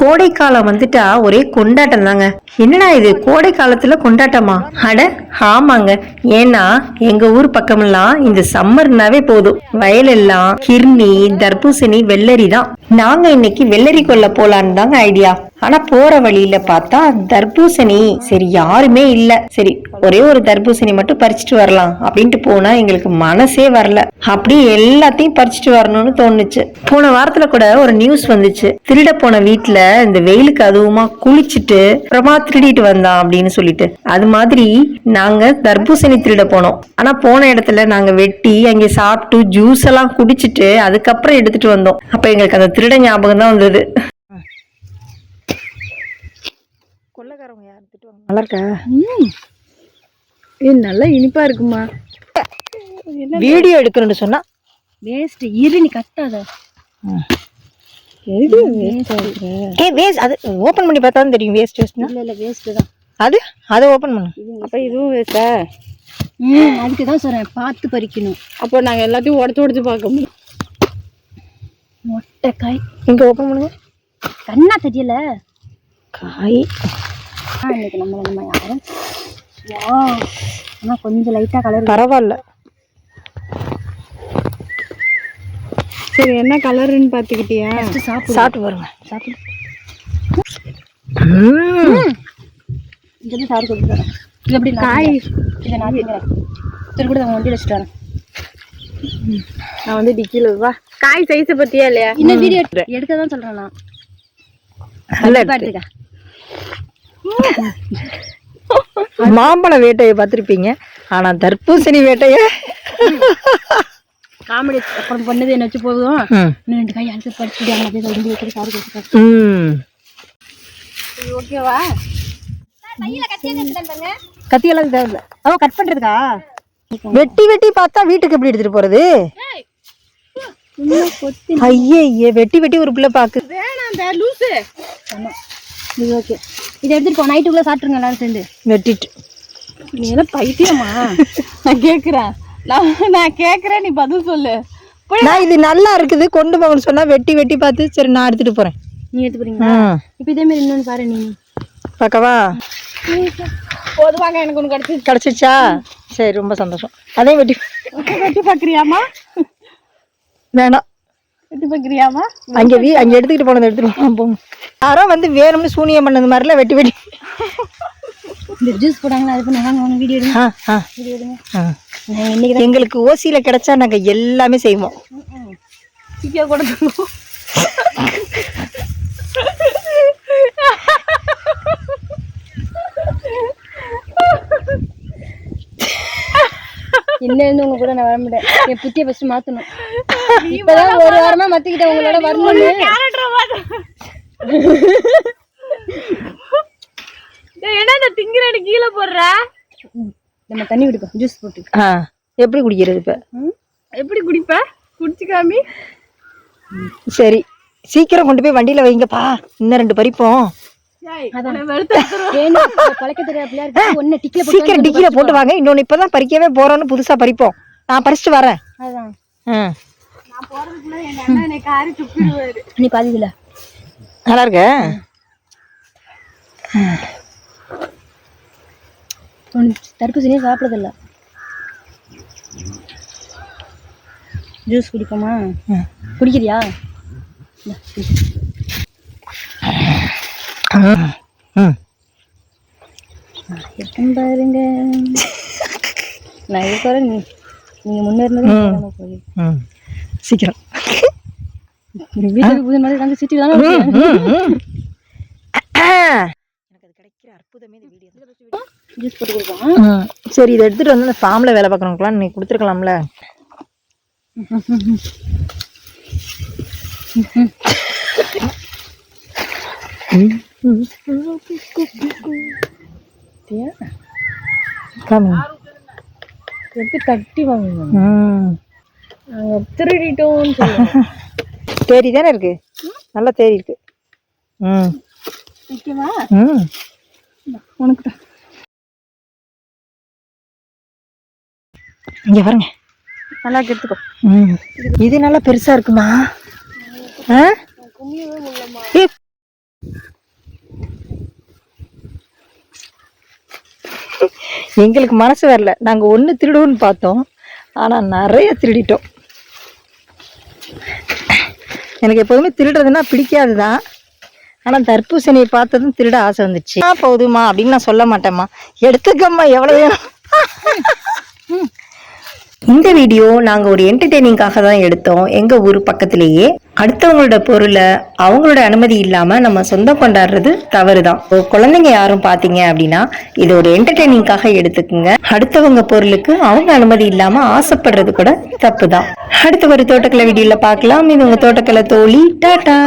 கோடை காலம் வந்துட்டா ஒரே கொண்டாட்டம் தாங்க. என்னடா இது? கோடை காலத்துல கொண்டாட்டமா? அட ஆமாங்க. ஏன்னா எங்க ஊர் பக்கமெல்லாம் இந்த சம்மர்னாவே போதும். வயலெல்லாம் கிர்னி தர்பூசணி வெள்ளரி தான் நாங்க இன்னைக்கு வெள்ளரி கொள்ள போலான்னு தாங்க ஐடியா. ஆனா போற வழியில பார்த்தா தர்பூசணி. சரி யாருமே இல்ல. சரி ஒரே ஒரு தர்பூசணி மட்டும் பறிச்சுட்டு வரலாம் அப்படின்ட்டு போனா எங்களுக்கு மனசே வரல. அப்படியே எல்லாத்தையும் பறிச்சுட்டு வரணும்னு தோணுச்சு. போன வாரத்துல கூட ஒரு நியூஸ் வந்துச்சு. திருட போன வீட்டுல இந்த வெயிலுக்கு அதுவுமா குளிச்சுட்டு அப்புறமா திருடிட்டு வந்தான் அப்படின்னு சொல்லிட்டு. அது மாதிரி நாங்க தர்பூசணி திருட போனோம். ஆனா போன இடத்துல நாங்க வெட்டி அங்கே சாப்பிட்டு ஜூஸ் எல்லாம் குடிச்சிட்டு அதுக்கப்புறம் எடுத்துட்டு வந்தோம். அப்ப எங்களுக்கு அந்த திருட ஞாபகம் தான் வந்தது. கொள்ளக்காரவங்க யார்? திட்டுவாங்க நல்லா இருக்கா? நல்லா இனிப்பா இருக்குமா? வீடியோ எடுக்கணும்னு சொன்னா? வேஸ்ட் இரு நீ கட்டாத ஏ வேஸ்ட். அது ஓபன் பண்ணி பார்த்தா தான் தெரியும் வேஸ்ட் வேஸ்ட்னா. இல்ல இல்ல வேஸ்ட் தான். அது? அதை ஓபன் பண்ணு. அப்ப இதுவும் வேஸ்டா ம் அதுக்கு தான் சொல்றேன். பார்த்து பறிக்கணும். அப்போ நாங்க எல்லாத்தையும் உடச்சு உடச்சு பார்க்க முடியும். மொட்டை காய். இங்க ஓபன் பண்ணுங்க. கண்ணா தெரியல. காய். ஆ இன்னைக்கு நம்ம நம்ம யாரும்? வா ஆனா கொஞ்சம் லைட்டா கலர் பரவாயில்ல. சரி என்ன கலருன்னு பார்த்துக்கிட்டியா? சாப்பிடு. சாப்பிட்டு பாருங்க. சாப்பிடு. ம். இது சாப்பிட்டு கொடுத்து இது எப்படி காய். இதை நான் சரி கூட நான் வண்டி வச்சுட்டு வரேன். நான் வந்து டிக்கில வா. காய் சைஸை பத்தியா இல்லையா? இன்னும் வீடியோ எடுக்க தான் சொல்றேன் நான். நல்லா பார்த்துக்க மாம்பழ வேட்டையை பார்த்துருப்பீங்க. ஆனா தர்பூசணி வேட்டைய. காமெடி அப்புறம் பண்ணது என்ன வச்சு போதும்? ரெண்டு காய் அடுத்து படிச்சுட்டு. ஓகேவா? கத்தியெல்லாம் தேவையில்ல. அவ கட் பண்றதுக்கா? வெட்டி வெட்டி பார்த்தா வீட்டுக்கு எப்படி எடுத்துட்டு போறது? ஐயே வெட்டி வெட்டி ஒரு பிள்ளை பாக்கு வேணாம் லூசு. இது ஓகே. இதை எடுத்துட்டு போ. நைட்டுக்குள்ள சாப்பிட்டுருங்க எல்லாரும் சேர்ந்து. வெட்டிட்டு. நீ என்ன பைத்தியமா? நான் கேக்குறேன். நான் நான் கேக்குறேன் நீ பதில் சொல்லு. நான் இது நல்லா இருக்குது. கொண்டு போகணும்னு சொன்னா வெட்டி வெட்டி பார்த்து சரி நான் எடுத்துட்டு போறேன். நீ எடுத்து போறீங்களா. இப்போ இதே மாதிரி இன்னொன்று பாரு நீ. பார்க்கவா போதுவாங்க எனக்கு ஒன்று கிடச்சி கிடைச்சிச்சா சரி ரொம்ப சந்தோஷம். அதே வெட்டி. வெட்டி பார்க்குறியாமா வேணாம். அங்க வீ அங்க எடுத்துக்கிட்டு போனதை எடுத்துட்டு போலாம் போங்க யாரோ வந்து வேணும்னு சூனியம் பண்ணது மாதிரிலாம் வெட்டி வெட்டி. இந்த ஜூஸ் போடாங்களா அது பண்ண. வாங்க வாங்க வீடியோ எடுங்க. ஆ, வீடியோ எடுங்க. எங்களுக்கு ஓசியில கிடைச்சா நாங்க எல்லாமே செய்வோம். சீக்கிரம் கொடுக்கணும் இன்னும் இருந்து உங்க கூட நான் வர முடியாது என் புத்திய ஃபர்ஸ்ட் மாத்தணும். இப்பதான் ஒரு வாரமா மாத்திக்கிட்டேன் உங்களோட வரணும்னு. என்ன இந்த திங்கிறேன்னு கீழே போடுற? நம்ம தண்ணி குடிப்போம். ஜூஸ் போட்டு. எப்படி குடிக்கிறது இப்ப? எப்படி குடிப்ப? குடிச்சு காமி சரி சீக்கிரம் கொண்டு போய் வண்டியில வைங்கப்பா. இன்னும் ரெண்டு பறிப்போம். சீக்கிரம் டிக்கில போட்டு வாங்க. இன்னொன்னு இப்பதான் பறிக்கவே போறோம்னு புதுசா பறிப்போம். நான் பறிச்சுட்டு வரேன். நீ பாதிக்கல நல்லா இருக்க தடுப்பூசணியே சாப்பிடுறதில்ல ஜூஸ் குடிப்போமா. குடிக்கிறியா இந்தா, குடி. ம். ம். இருக்கேன் பாருங்க நான் இருக்கிற நீ சீக்கிரம். நாங்கள் சிட்டி தானே ம், ம், ம். எனக்கு அது கிடைக்கிற அற்புதமே இந்த வீடியோ ஜூஸ் போட்டு கொடுப்போம் ம். சரி இதை எடுத்துட்டு வந்து அந்த ஃபார்ம்ல வேலை பார்க்குறவங்களாம் நீ கொடுத்துருக்கலாம்ல. காமி. எப்படி தட்டி வாங்குங்க? ம். நாங்க திருடிட்டோம்னு சொல்லுவோம் தேரி தானே இருக்கு? நல்லா தேரி இருக்கு. ம் ம் உனக்கு தான் இங்க பாருங்க. நல்லா எடுத்துக்கோ ம். இது நல்லா பெருசா இருக்குமா? ஆ? ஏ, எங்களுக்கு மனசு வரல. நாங்க ஒண்ணு திருடுவோம்னு பார்த்தோம். ஆனா நிறைய திருடிட்டோம். எனக்கு எப்போதுமே திருடுறதுன்னா பிடிக்காதுதான். ஆனா தர்பூசணியை பார்த்ததும் திருட ஆசை வந்துச்சு. ஆ போதுமா அப்படின்னு நான் சொல்ல மாட்டேம்மா. எடுத்துக்கம்மா எவ்வளவு வேணும்? இந்த வீடியோ நாங்க ஒரு என்டர்டெய்னிங்காக தான் எடுத்தோம். எங்க ஊர் பக்கத்திலேயே. அடுத்தவங்களோட பொருளை அவங்களோட அனுமதி இல்லாம நம்ம சொந்தம் கொண்டாடுறது தவறுதான். தான் குழந்தைங்க யாரும் பாத்தீங்க அப்படின்னா இது ஒரு என்டர்டெய்னிங்காக எடுத்துக்குங்க. அடுத்தவங்க பொருளுக்கு அவங்க அனுமதி இல்லாம ஆசைப்படுறது கூட தப்பு தான் அடுத்த ஒரு தோட்டக்கலை வீடியோல பார்க்கலாம். இது உங்க தோட்டக்கலை தோழி. டாட்டா